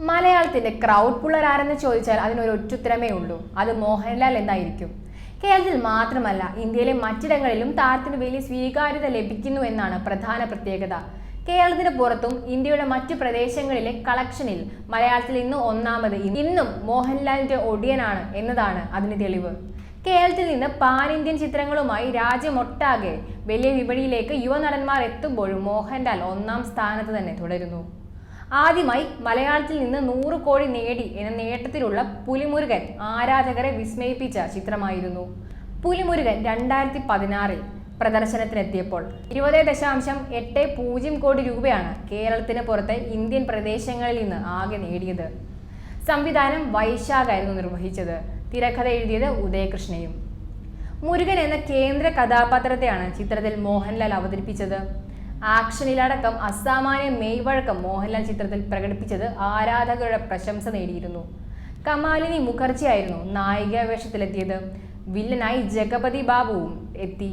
മലയാളത്തിന്റെ crowd puller ആരെന്ന് ചോദിച്ചാൽ അതിനൊരു ഒറ്റുത്തരമേ ഉള്ളൂ. അത് മോഹൻലാൽ എന്നായിരിക്കും. കേരളത്തിൽ മാത്രമല്ല ഇന്ത്യയിലെ മറ്റിടങ്ങളിലും താരത്തിന് വലിയ സ്വീകാര്യത ലഭിക്കുന്നു എന്നാണ് പ്രധാന പ്രത്യേകത. കേരളത്തിന് പുറത്തും ഇന്ത്യയുടെ മറ്റു പ്രദേശങ്ങളിലെ കളക്ഷനിൽ മലയാളത്തിൽ ഇന്ന് ഒന്നാമത് ഇന്നും മോഹൻലാലിന്റെ ഒടിയനാണ് എന്നതാണ് അതിന് തെളിവ്. കേരളത്തിൽ നിന്ന് പാൻ ഇന്ത്യൻ ചിത്രങ്ങളുമായി രാജ്യമൊട്ടാകെ വലിയ വിപണിയിലേക്ക് യുവനടന്മാർ എത്തുമ്പോഴും മോഹൻലാൽ ഒന്നാം സ്ഥാനത്ത് തന്നെ തുടരുന്നു. ആദ്യമായി മലയാളത്തിൽ നിന്ന് നൂറ് കോടി നേടി എന്ന നേട്ടത്തിലുള്ള പുലിമുരുകൻ ആരാധകരെ വിസ്മയിപ്പിച്ച ചിത്രമായിരുന്നു. പുലിമുരുകൻ രണ്ടായിരത്തി പതിനാറിൽ പ്രദർശനത്തിനെത്തിയപ്പോൾ ഇരുപത് ദശാംശം എട്ട് പൂജ്യം കോടി രൂപയാണ് കേരളത്തിന് പുറത്തെ ഇന്ത്യൻ പ്രദേശങ്ങളിൽ നിന്ന് ആകെ നേടിയത്. സംവിധാനം വൈശാഖായിരുന്നു നിർവഹിച്ചത്. തിരക്കഥ എഴുതിയത് ഉദയകൃഷ്ണയും. മുരുകൻ എന്ന കേന്ദ്ര കഥാപാത്രത്തെയാണ് ചിത്രത്തിൽ മോഹൻലാൽ അവതരിപ്പിച്ചത്. ആക്ഷനിലടക്കം അസാമാന്യ മെയ്വഴക്കം മോഹൻലാൽ ചിത്രത്തിൽ പ്രകടിപ്പിച്ചത് ആരാധകരുടെ പ്രശംസ നേടിയിരുന്നു. കമാലിനി മുഖർജിയായിരുന്നു നായിക വേഷത്തിലെത്തിയത് വില്ലനായി ജഗപതി ബാബുവും എത്തി.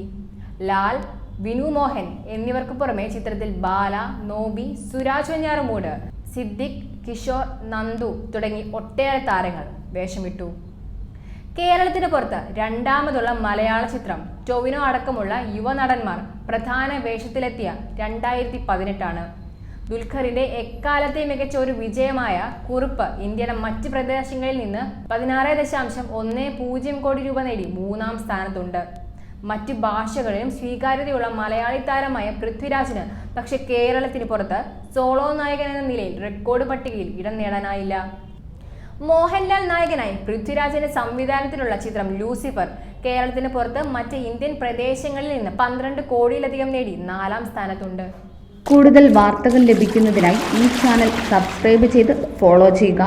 ലാൽ വിനു മോഹൻ എന്നിവർക്ക് പുറമെ ചിത്രത്തിൽ ബാല നോബി സുരാജ് വെഞ്ഞാറമൂട് സിദ്ദിഖ് കിഷോർ നന്ദു തുടങ്ങി ഒട്ടേറെ താരങ്ങൾ വേഷമിട്ടു. കേരളത്തിന് പുറത്ത് രണ്ടാമതുള്ള മലയാള ചിത്രം ടൊവിനോ അടക്കമുള്ള യുവനടന്മാർ പ്രധാന വേഷത്തിലെത്തിയ രണ്ടായിരത്തി പതിനെട്ടാണ് ദുൽഖറിന്റെ എക്കാലത്തെ മികച്ച ഒരു വിജയമായ കുറിപ്പ് ഇന്ത്യയുടെ മറ്റ് പ്രദേശങ്ങളിൽ നിന്ന് പതിനാറ് ദശാംശം ഒന്ന് പൂജ്യം കോടി രൂപ നേടി മൂന്നാം സ്ഥാനത്തുണ്ട്. മറ്റ് ഭാഷകളിലും സ്വീകാര്യതയുള്ള മലയാളി താരമായ പൃഥ്വിരാജിന് പക്ഷെ കേരളത്തിന് പുറത്ത് സോളോ നായകൻ എന്ന നിലയിൽ റെക്കോർഡ് പട്ടികയിൽ ഇടം നേടാനായില്ല. മോഹൻലാൽ നായകനായി പൃഥ്വിരാജിന്റെ സംവിധാനത്തിലുള്ള ചിത്രം ലൂസിഫർ. കേരളത്തിന് പുറത്ത് മറ്റ് ഇന്ത്യൻ പ്രദേശങ്ങളിൽ നിന്ന് പന്ത്രണ്ട് കോടിയിലധികം നേടി നാലാം സ്ഥാനത്തുണ്ട്. കൂടുതൽ വാർത്തകൾ ലഭിക്കുന്നതിനായി ഈ ചാനൽ സബ്സ്ക്രൈബ് ചെയ്ത് ഫോളോ ചെയ്യുക.